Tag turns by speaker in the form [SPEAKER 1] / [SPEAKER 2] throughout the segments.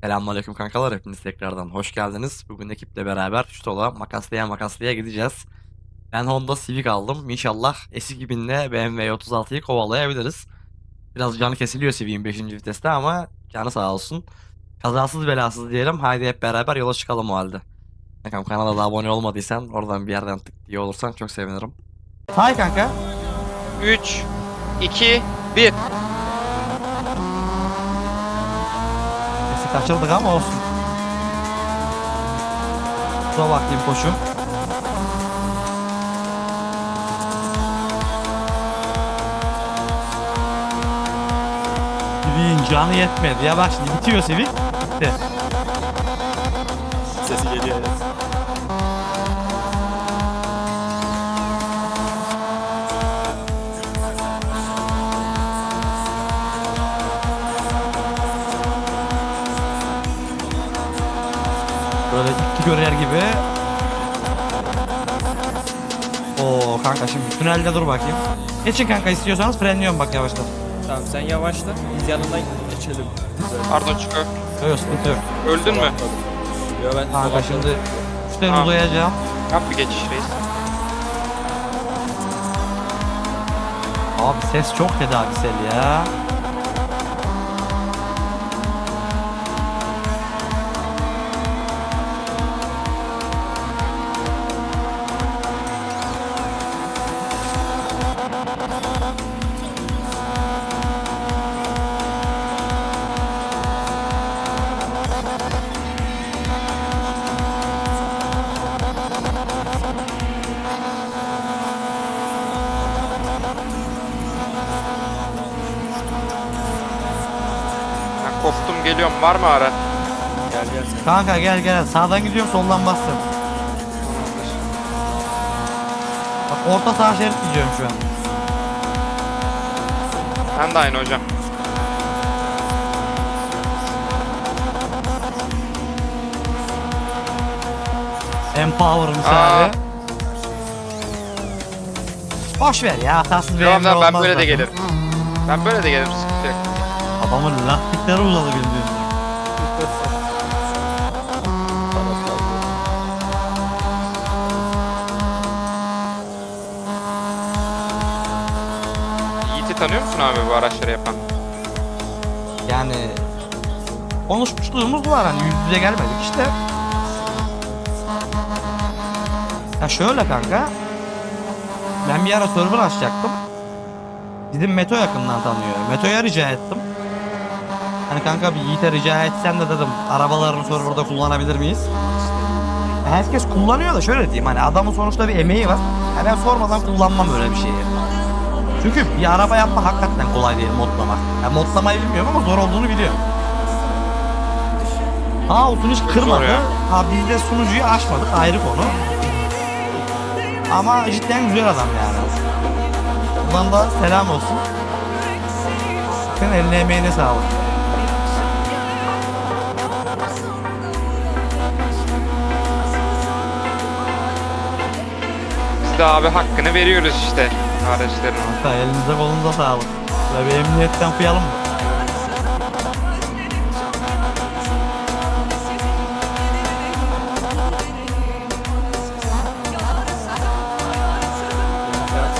[SPEAKER 1] Selamünaleyküm kankalar hepiniz tekrardan hoş geldiniz. Bugün ekiple beraber Şutola makaslaya makaslaya gideceğiz. Ben Honda Civic aldım. İnşallah eski binle BMW 36'yı kovalayabiliriz. Biraz canı kesiliyor Civic'in 5. viteste ama canı sağ olsun. Kazasız belasız diyelim. Haydi hep beraber yola çıkalım o halde. Bakalım kanala da abone olmadıysan oradan bir yerden tık diye olursan çok sevinirim. Hay kanka.
[SPEAKER 2] 3, 2, 1.
[SPEAKER 1] kaçırdık ama olsun. Kusura bakayım koşum. Civic'in canı yetmedi. Ya bak şimdi bitiyor Civic. Bitti.
[SPEAKER 3] Sesi geliyor evet.
[SPEAKER 1] Görer gibi. Oo kanka şimdi tünelde dur bakayım. Geçin kanka istiyorsanız frenliyorum bak yavaştan.
[SPEAKER 3] Tamam sen yavaşla. Biz yanından geçelim.
[SPEAKER 2] Pardon Çiko.
[SPEAKER 1] Yok sıkıntı yok.
[SPEAKER 2] Öldün mü?
[SPEAKER 3] Yo ben
[SPEAKER 1] Kanka şimdi üstten
[SPEAKER 2] Tamam.
[SPEAKER 1] uzayacağım.
[SPEAKER 2] Yap bir geçiş reis.
[SPEAKER 1] Abi ses çok tedavisel ya.
[SPEAKER 2] Geliyorum. Var mı ara?
[SPEAKER 3] Gel gel sen.
[SPEAKER 1] Kanka gel gel sağdan gidiyorum soldan bastım. Bak orta sağ şerit gidiyorum şu an.
[SPEAKER 2] Ben de aynı hocam.
[SPEAKER 1] Empower
[SPEAKER 2] Aa.
[SPEAKER 1] misali. Boş ver ya hatasız
[SPEAKER 2] Tamam
[SPEAKER 1] BMW
[SPEAKER 2] tamam ben
[SPEAKER 1] olmaz
[SPEAKER 2] böyle de
[SPEAKER 1] zaten.
[SPEAKER 2] gelirim. Ben böyle de gelirim sıkıntı yok.
[SPEAKER 1] Adamın lastikleri uzadı bildiğin.
[SPEAKER 2] Tanıyor musun abi bu araçları yapan?
[SPEAKER 1] Yani konuşmuşluğumuz var hani yüz yüze gelmedik işte. Ya şöyle kanka. Ben bir ara server açacaktım. Bizim Meto yakından tanıyor. Meto'ya rica ettim. Hani kanka bir Yiğit'e rica etsem de dedim arabalarını serverda kullanabilir miyiz? Herkes kullanıyor da şöyle diyeyim hani adamın sonuçta bir emeği var. Ya ben sormadan kullanmam öyle bir şeyi. Çünkü bir araba yapmak hakikaten kolay değil modlamak. Ya modlamayı bilmiyorum ama zor olduğunu biliyorum. Ha olsun hiç kırmadı. Ha biz de sunucuyu açmadık ayrı konu. Ama cidden güzel adam yani. Buradan da selam olsun. Senin eline emeğine sağlık.
[SPEAKER 2] Biz de abi hakkını veriyoruz işte araçların.
[SPEAKER 1] Hatta elinize kolunuza sağlık. Böyle bir emniyetten kıyalım mı?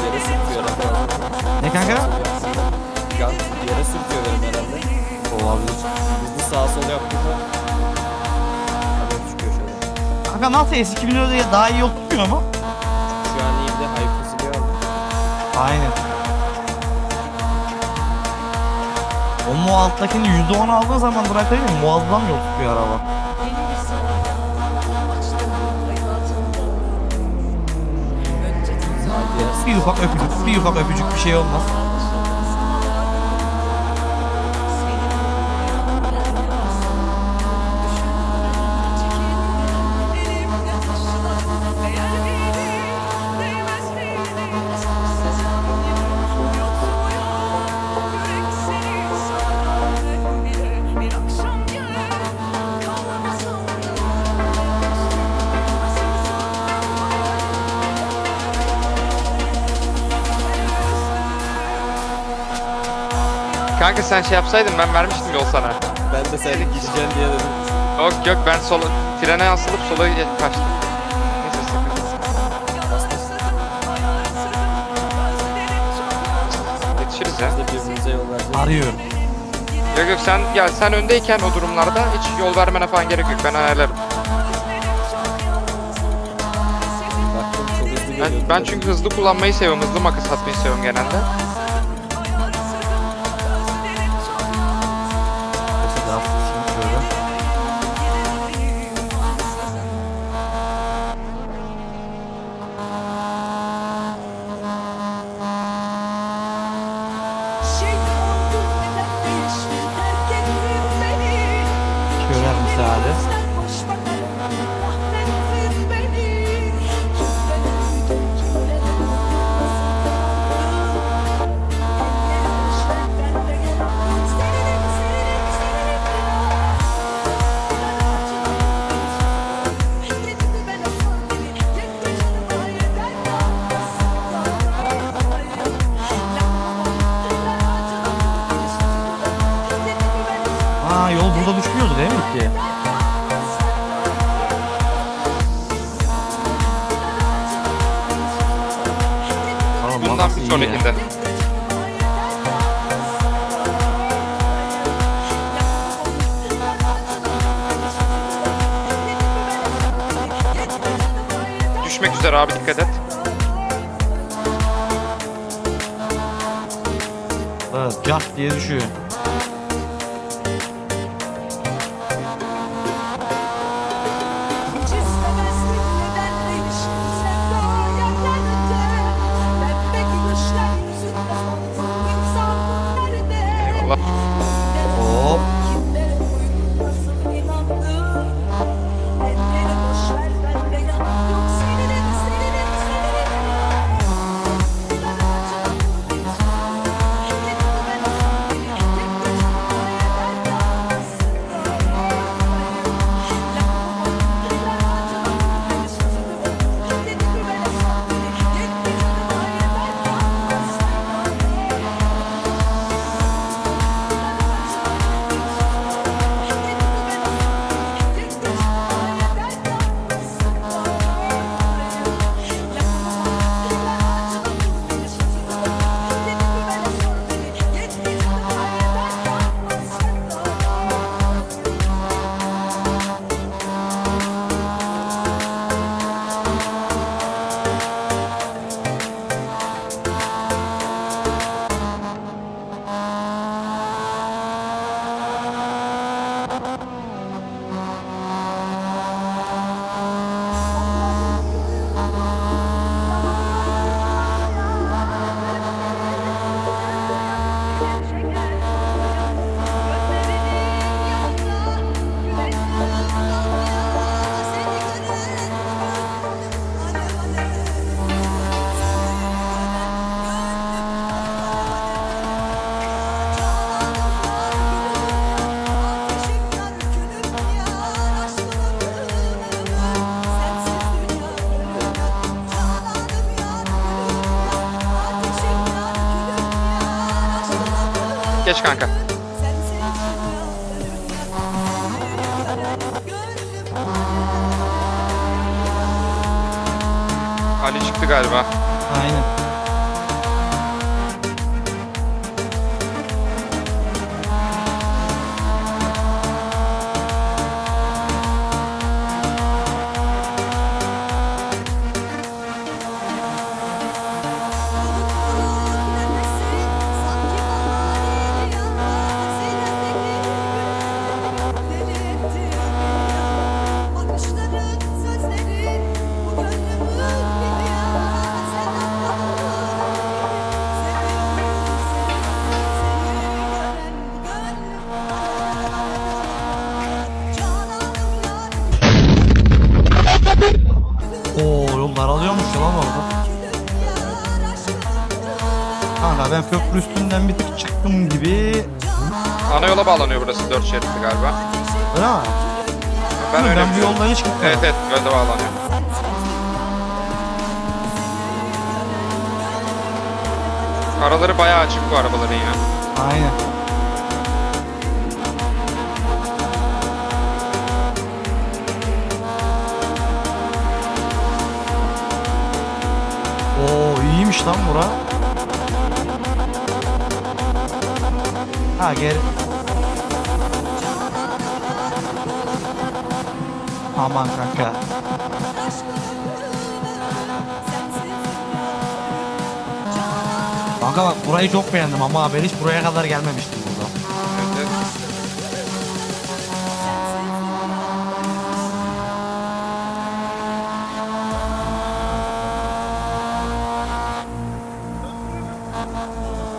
[SPEAKER 3] Yere sürtüyor.
[SPEAKER 1] Ne kanka?
[SPEAKER 3] Gant yere sürtüyor benim herhalde.
[SPEAKER 1] Olabilir.
[SPEAKER 3] Biz de sağa sola yaptığında haber çıkıyor şöyle.
[SPEAKER 1] Kanka nasıl eski 2000 ödeye daha iyi oturuyor mu? Aynen. O mu alttakini %10 aldığın zaman bırakayım muazzam yol tutuyor araba. Bir ufak öpücük, bir ufak öpücük bir şey olmaz.
[SPEAKER 2] Kanka sen şey yapsaydın ben vermiştim yol sana.
[SPEAKER 3] Ben de sen gideceksin diye dedim.
[SPEAKER 2] Yok yok ben sola frene asılıp sola kaçtım. Neyse sakın. Yetişiriz ya.
[SPEAKER 3] Biz de birbirimize yol vereceğiz.
[SPEAKER 1] Arıyorum.
[SPEAKER 2] Yok yok sen ya sen öndeyken o durumlarda hiç yol vermene falan gerek yok ben ayarlarım.
[SPEAKER 3] Baktım çok hızlı
[SPEAKER 2] Ben, ben çünkü hızlı kullanmayı seviyorum hızlı makas atmayı seviyorum genelde.
[SPEAKER 1] Makas
[SPEAKER 2] bir sonrakinde. Düşmek üzere abi dikkat et.
[SPEAKER 1] Evet, cart diye düşüyor.
[SPEAKER 2] Geç kanka. Ali çıktı galiba.
[SPEAKER 1] köprü üstünden bir tık çıktım gibi.
[SPEAKER 2] Ana yola bağlanıyor burası 4 şeritli galiba.
[SPEAKER 1] Öyle mi?
[SPEAKER 2] Ben, öyle
[SPEAKER 1] ben
[SPEAKER 2] bir
[SPEAKER 1] yoldan hiç gitmedim.
[SPEAKER 2] Evet evet böyle bağlanıyor. Araları bayağı açık bu arabaların ya.
[SPEAKER 1] Aynen. Oo iyiymiş lan bura. Ha geri. Aman kanka. Kanka bak burayı çok beğendim ama ben hiç buraya kadar gelmemiştim burada.
[SPEAKER 2] Evet.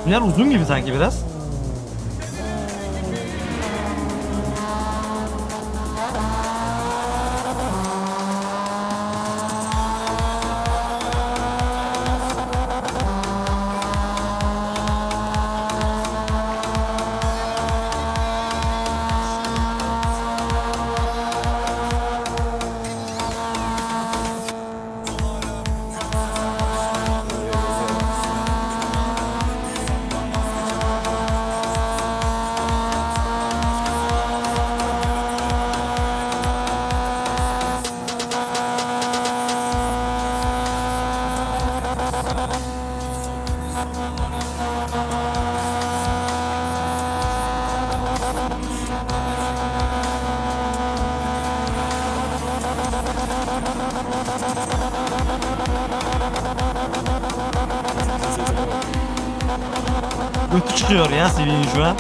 [SPEAKER 1] Bunlar uzun gibi sanki biraz. Götü çıkıyor ya Sivin şu an.